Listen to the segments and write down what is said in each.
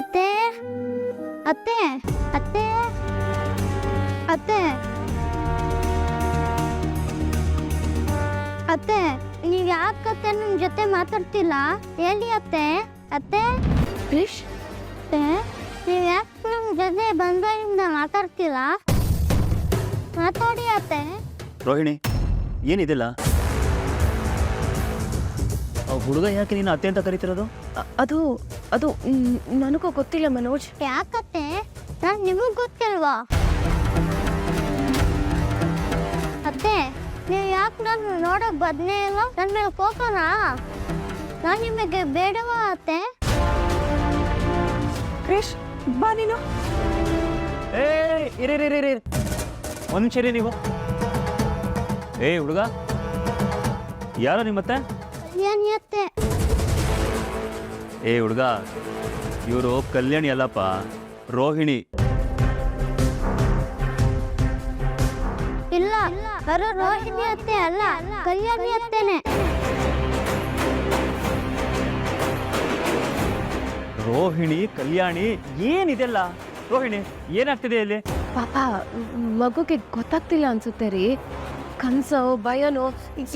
ಅತ್ತೆ? ಅತ್ತೆ? ಅತ್ತೆ? ಅತ್ತೆ? ಅತ್ತೆ ನೀವು ಯಾಕತ್ತೆ ನನ್ನ ಜೊತೆ ಮಾತಾಡ್ತಿಲ್ಲ? ಹೇಳಿ ಅತ್ತೆ. ಅತ್ತೆ? ಕ್ರಿಶ್ ಅತ್ತೆ ನೀವು ಯಾಕೆ ನಮ್ಮ ಜೊತೆ ಬಂದಾಗಿಂದ ಮಾತಾಡ್ತಿಲ್ಲ? ಮಾತಾಡಿ ಅತ್ತೆ. ರೋಹಿಣಿ ಏನಿದಿಲ್ಲ? ಹುಡುಗ ಯಾಕೆ ನೀನು ಅತ್ತೆ ಅಂತ ಕರಿತಿರೋದು? ಅ- ಅದು ಅದು ಮ್, ನನಗೂ ಗೊತ್ತಿಲ್ಲ ಮನೋಜ್. ಯಾಕತ್ತೆ? ನಾನು ನಿಮಗೆ ಗೊತ್ತಿಲ್ವಾ? ಅತ್ತೆ ನೀವು ಯಾಕೆ ನಾನು ನೋಡಕ್ ಬದನೇ ಇಲ್ಲ? ನನ್ನ ಮೇಲೆ ಕೋಪನಾ? ನಾನು ನಿಮಗೆ ಬೇಡವಾ ಅತ್ತೆ? ಕ್ರಿಶ್ ಬಾ ನೀನು. ಏ ಇರಿ. ಒಂದು ನಿಮಿಷ ಇರಿ ನೀವು. ಏ ಹುಡುಗ. ಯಾರೋ ನಿಮ್ಮತ್ತೆ? ಏನ್ ಅತ್ತೆ ಏ ಹುಡುಗ ಇವರು ಕಲ್ಯಾಣಿ ಅಲ್ಲಪ್ಪ ರೋಹಿಣಿ. ಇಲ್ಲ ಅರ ರೋಹಿಣಿ ಅತ್ತೆ ಅಲ್ಲ ಕಲ್ಯಾಣಿ ಅತ್ತೆನೆ ರೋಹಿಣಿ ಕಲ್ಯಾಣಿ ಏನಿದೆಲ್ಲ? ರೋಹಿಣಿ ಏನಾಗ್ತಿದೆ ಇಲ್ಲಿ? ಪಾಪ ಮಗುಗೆ ಗೊತ್ತಾಗ್ತಿಲ್ಲ ಅನ್ಸುತ್ತೆ ರೀ. ಕನ್ಸೋ ಭಯನೋ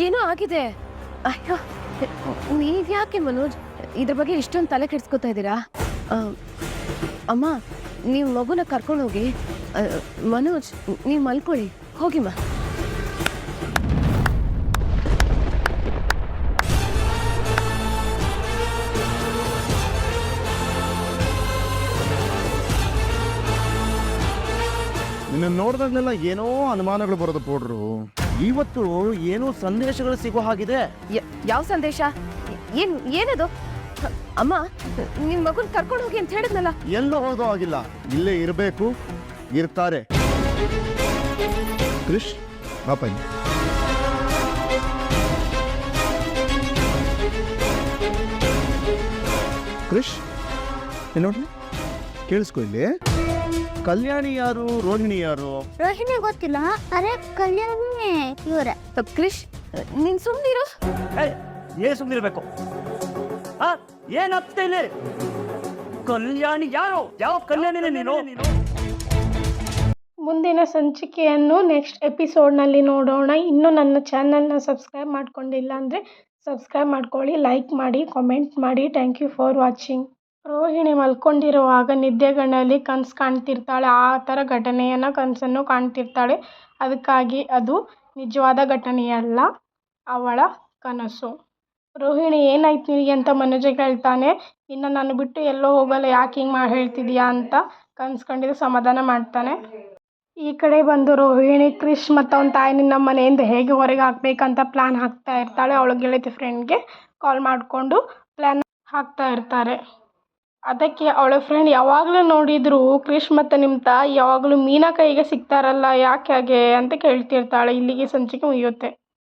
ಏನೋ ಆಗಿದೆ. ಅಯ್ಯೋ. ನೀವ್ ಯಾಕೆ ಮನೋಜ್? ಇದ್ರ ಬಗ್ಗೆ ಇಷ್ಟೊಂದು ತಲೆ ಕೆಡ್ಸ್ಕೊತಾ ಇದ್ದೀರಾ ಅಮ್ಮ, ನೀವು ಮಗುನ ಕರ್ಕೊಂಡು ಹೋಗಿ ಮನೋಜ್, ನೀವು ಮಲ್ಕೊಳ್ಳಿ ಹೋಗಿಮ್ಮ ನಿನ್ನ ನೋಡಿದಾಗಲೆಲ್ಲ ಏನೋ ಅನುಮಾನಗಳು ಬರೋದು ಪೌಡ್ರು. ಇವತ್ತು ಏನು ಸಂದೇಶಗಳು ಸಿಗೋ ಹಾಗಿದೆ. ಯಾವ ಸಂದೇಶ? ಏನ್ ಏನದು? ಅಮ್ಮ ನಿಮ್ ಮಗನ್ ಕರ್ಕೊಂಡು ಹೋಗಿ ಅಂತ ಹೇಳಿದ್ನಲ್ಲ. ಎಲ್ಲೋ ಹೋದೋ ಆಗಿಲ್ಲ. ಇಲ್ಲೇ ಇರಬೇಕು ಇರ್ತಾರೆ. ಕೃಷ್ ಬಾಪ ಕೃಷ್ ನೋಡ್ರಿ? ಕೇಳಿಸ್ಕೊ ಇಲ್ಲಿ. ಕಲ್ಯಾಣಿ ಯಾರು ರೋಹಿಣಿ ಯಾರು ರೋಹಿಣಿ ಗೊತ್ತಿಲ್ಲ ಅರೆ ಕಲ್ಯಾಣಿ ಇವರ. ಕ್ರಿಶ್ ನಿನ್ ಸುಮ್ನಿರು. ಏ ಸುಮ್ಮನಿರ್ಬೇಕು ಏನಾಗ್ತಿದೆ ಇಲ್ಲಿ ಕಲ್ಯಾಣಿ ಯಾರು? ಯಾವ ಕಲ್ಯಾಣಿನೇ ನೀನು? ಮುಂದಿನ ಸಂಚಿಕೆಯನ್ನು ನೆಕ್ಸ್ಟ್ ಎಪಿಸೋಡ್ನಲ್ಲಿ ನೋಡೋಣ. ಇನ್ನೂ ನನ್ನ ಚಾನಲ್ನ ಸಬ್ಸ್ಕ್ರೈಬ್ ಮಾಡ್ಕೊಂಡಿಲ್ಲ ಅಂದರೆ ಸಬ್ಸ್ಕ್ರೈಬ್ ಮಾಡ್ಕೊಳ್ಳಿ ಲೈಕ್ ಮಾಡಿ ಕಾಮೆಂಟ್ ಮಾಡಿ. Thank you for watching Rohini ಮಲ್ಕೊಂಡಿರುವಾಗ ನಿದ್ದೆಗಣ್ಣಲ್ಲಿ ಕನಸು ಕಾಣ್ತಿರ್ತಾಳೆ. ಆ ಥರ ಘಟನೆಯನ್ನು ಕನಸನ್ನು ಕಾಣ್ತಿರ್ತಾಳೆ. ಅದಕ್ಕಾಗಿ ಅದು ನಿಜವಾದ ಘಟನೆಯಲ್ಲ ಅವಳ ಕನಸು. ರೋಹಿಣಿ, ಏನಾಯ್ತು ನಿನಗೆ ಅಂತ ಮನೋಜ ಕೇಳ್ತಾನೆ ಇನ್ನು ನಾನು ಬಿಟ್ಟು ಎಲ್ಲೋ ಹೋಗಲ್ಲ, ಯಾಕೆ ಹಿಂಗೆ ಮಾಡಿ ಹೇಳ್ತಿದ್ಯಾ ಅಂತ ಕನ್ಸ್ಕೊಂಡಿದ್ದು ಸಮಾಧಾನ ಮಾಡ್ತಾನೆ. ಈ ಕಡೆ ಬಂದು ರೋಹಿಣಿ, ಕ್ರಿಶ್ ಮತ್ತು ಅವನ ತಾಯಿ ನಿನ್ನ ಮನೆಯಿಂದ ಹೇಗೆ ಹೊರಗೆ ಹಾಕ್ಬೇಕಂತ ಪ್ಲ್ಯಾನ್ ಹಾಕ್ತಾ ಇರ್ತಾಳೆ. ಅವಳ ಗೆಳತಿ ಫ್ರೆಂಡ್ಗೆ ಕಾಲ್ ಮಾಡಿಕೊಂಡು ಪ್ಲ್ಯಾನ್ ಹಾಕ್ತಾ ಇರ್ತಾರೆ. ಅದಕ್ಕೆ ಅವಳ ಫ್ರೆಂಡ್ ಯಾವಾಗಲೂ ನೋಡಿದ್ರು ಕ್ರಿಶ್ ಮತ್ತು ನಿಮ್ಮ ತಾಯಿ ಯಾವಾಗಲೂ ಮೀನಾ ಕೈಗೆ ಸಿಗ್ತಾರಲ್ಲ, ಯಾಕೆ ಹಾಗೆ? ಅಂತ ಕೇಳ್ತಿರ್ತಾಳೆ ಇಲ್ಲಿಗೆ ಸಂಚಿಕೆ ಮುಗಿಯುತ್ತೆ.